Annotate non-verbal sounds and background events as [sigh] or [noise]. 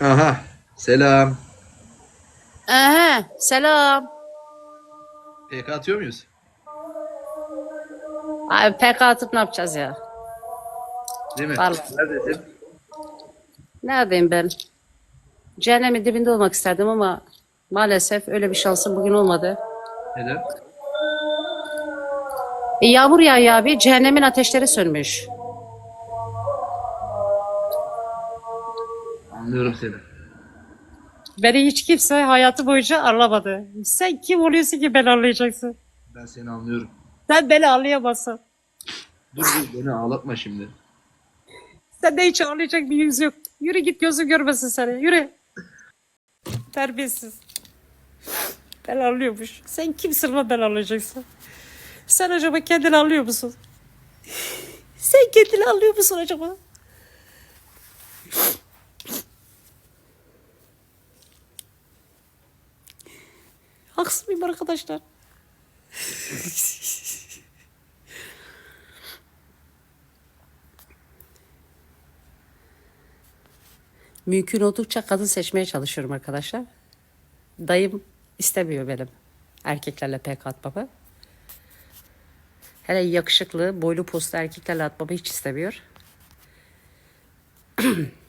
Aha. Selam. Ehe, selam. PK atıyor muyuz? Abi PK atıp ne yapacağız ya? Değil mi? Vallahi. Neredesin? Neredeyim ben? Cehennemin dibinde olmak isterdim ama maalesef öyle bir şansım bugün olmadı. Neden? E, yağmur yağıyor abi, cehennemin ateşleri sönmüş. Anlıyorum seni. Beni hiç kimse hayatı boyunca anlamadı. Sen kim oluyorsun ki beni anlayacaksın? Ben seni anlıyorum. Sen beni anlayamazsın. Dur dur beni ağlatma şimdi. Sende hiç ağlayacak bir yüz yok. Yürü git gözün görmesin seni. Yürü. Terbiyesiz. Ben anlıyormuş. Sen kimsin lan ben anlayacaksın? Sen acaba kendini anlıyor musun? Sen kendini anlıyor musun acaba? Haksız mıyım arkadaşlar? Mümkün oldukça kadın seçmeye çalışıyorum arkadaşlar. Dayım istemiyor benim erkeklerle pek atmamı. Hele yakışıklı, boylu postlu erkeklerle atmamı hiç istemiyor. [clears throat]